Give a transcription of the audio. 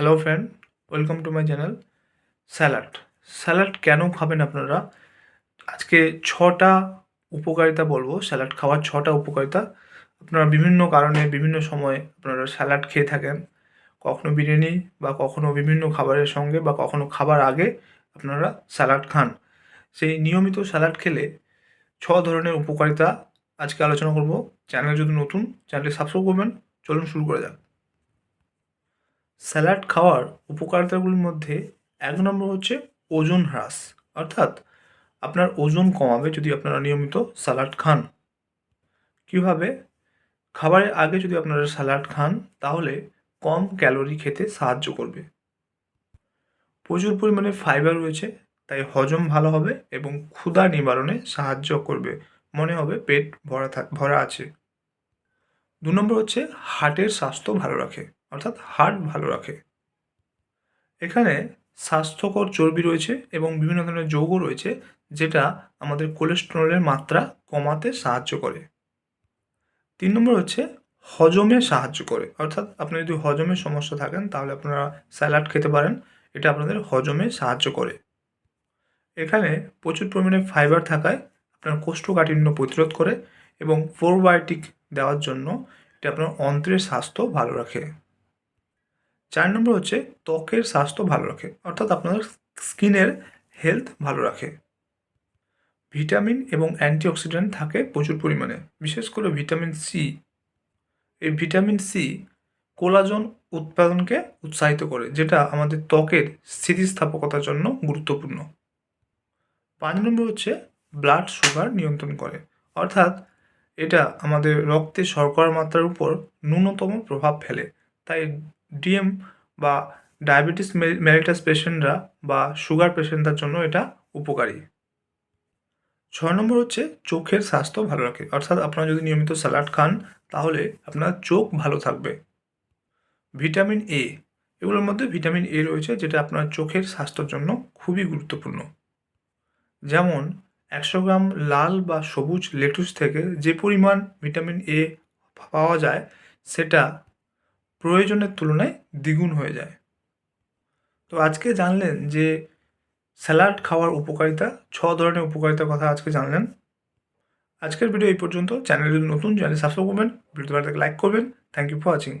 Hello friend welcome to my channel salad salad কেন খাবেন আপনারা? আজকে ছটা উপকারিতা বলব। স্যালাড খাওয়ার ছটা উপকারিতা। আপনারা বিভিন্ন কারণে, বিভিন্ন সময়ে আপনারা স্যালাড খেয়ে থাকেন। কখনো বিরিয়ানি বা কখনো বিভিন্ন খাবারের সঙ্গে বা কখনো খাবার আগে আপনারা স্যালাড খান। সেই নিয়মিত স্যালাড খেলে ছ ধরনের উপকারিতা আজকে আলোচনা করব। চ্যানেল যদি নতুন চ্যানেলটি সাবস্ক্রাইব করবেন। চলুন শুরু করা যাক। স্যালাড খাওয়ার উপকারিতাগুলির মধ্যে এক নম্বর হচ্ছে ওজন হ্রাস। অর্থাৎ আপনার ওজন কমাবে যদি আপনারা নিয়মিত স্যালাড খান। কীভাবে? খাবারের আগে যদি আপনারা স্যালাড খান, তাহলে কম ক্যালোরি খেতে সাহায্য করবে। প্রচুর পরিমাণে ফাইবার রয়েছে, তাই হজম ভালো হবে এবং ক্ষুধা নিবারণে সাহায্য করবে। মনে হবে পেট ভরা ভরা আছে। দু নম্বর হচ্ছে হার্টের স্বাস্থ্য ভালো রাখে। অর্থাৎ হার্ট ভালো রাখে। এখানে স্বাস্থ্যকর চর্বি রয়েছে এবং বিভিন্ন ধরনের যৌগ রয়েছে যেটা আমাদের কোলেস্টেরলের মাত্রা কমাতে সাহায্য করে। তিন নম্বর হচ্ছে হজমে সাহায্য করে। অর্থাৎ আপনার যদি হজমের সমস্যা থাকেন তাহলে আপনারা স্যালাড খেতে পারেন। এটা আপনাদের হজমে সাহায্য করে। এখানে প্রচুর পরিমাণে ফাইবার থাকায় আপনার কোষ্ঠকাঠিন্য প্রতিরোধ করে এবং প্রোবায়োটিক দেওয়ার জন্য এটা আপনার অন্ত্রের স্বাস্থ্য ভালো রাখে। চার নম্বর হচ্ছে ত্বকের স্বাস্থ্য ভালো রাখে, অর্থাৎ আপনাদের স্কিনের হেলথ ভালো রাখে। ভিটামিন এবং অ্যান্টিঅক্সিডেন্ট থাকে প্রচুর পরিমাণে, বিশেষ করে ভিটামিন সি। এই ভিটামিন সি কোলাজন উৎপাদনকে উৎসাহিত করে, যেটা আমাদের ত্বকের স্থিতিস্থাপকতার জন্য গুরুত্বপূর্ণ। পাঁচ নম্বর হচ্ছে ব্লাড সুগার নিয়ন্ত্রণ করে, অর্থাৎ এটা আমাদের রক্তে শর্করার মাত্রার উপর ন্যূনতম প্রভাব ফেলে, তাই ডিএম বা ডায়াবেটিস মেলিটাস পেশেন্টরা বা সুগার পেশেন্টদের জন্য এটা উপকারী। ছয় নম্বর হচ্ছে চোখের স্বাস্থ্য ভালো রাখে। অর্থাৎ আপনারা যদি নিয়মিত স্যালাড খান, তাহলে আপনার চোখ ভালো থাকবে। ভিটামিন এ, এগুলোর মধ্যে ভিটামিন এ রয়েছে, যেটা আপনার চোখের স্বাস্থ্যের জন্য খুবই গুরুত্বপূর্ণ। যেমন, একশো গ্রাম লাল বা সবুজ লেটুস থেকে যে পরিমাণ ভিটামিন এ পাওয়া যায়, সেটা প্রয়োজনের তুলনায় দ্বিগুণ হয়ে যায়। তো আজকে জানলেন যে স্যালাড খাওয়ার উপকারিতা, ছ ধরনের উপকারিতার কথা আজকে জানলেন। আজকের ভিডিও এই পর্যন্ত। চ্যানেলে নতুন চ্যানেল সাবস্ক্রাইব করবেন। ভিডিওতে লাইক করবেন। Thank you for watching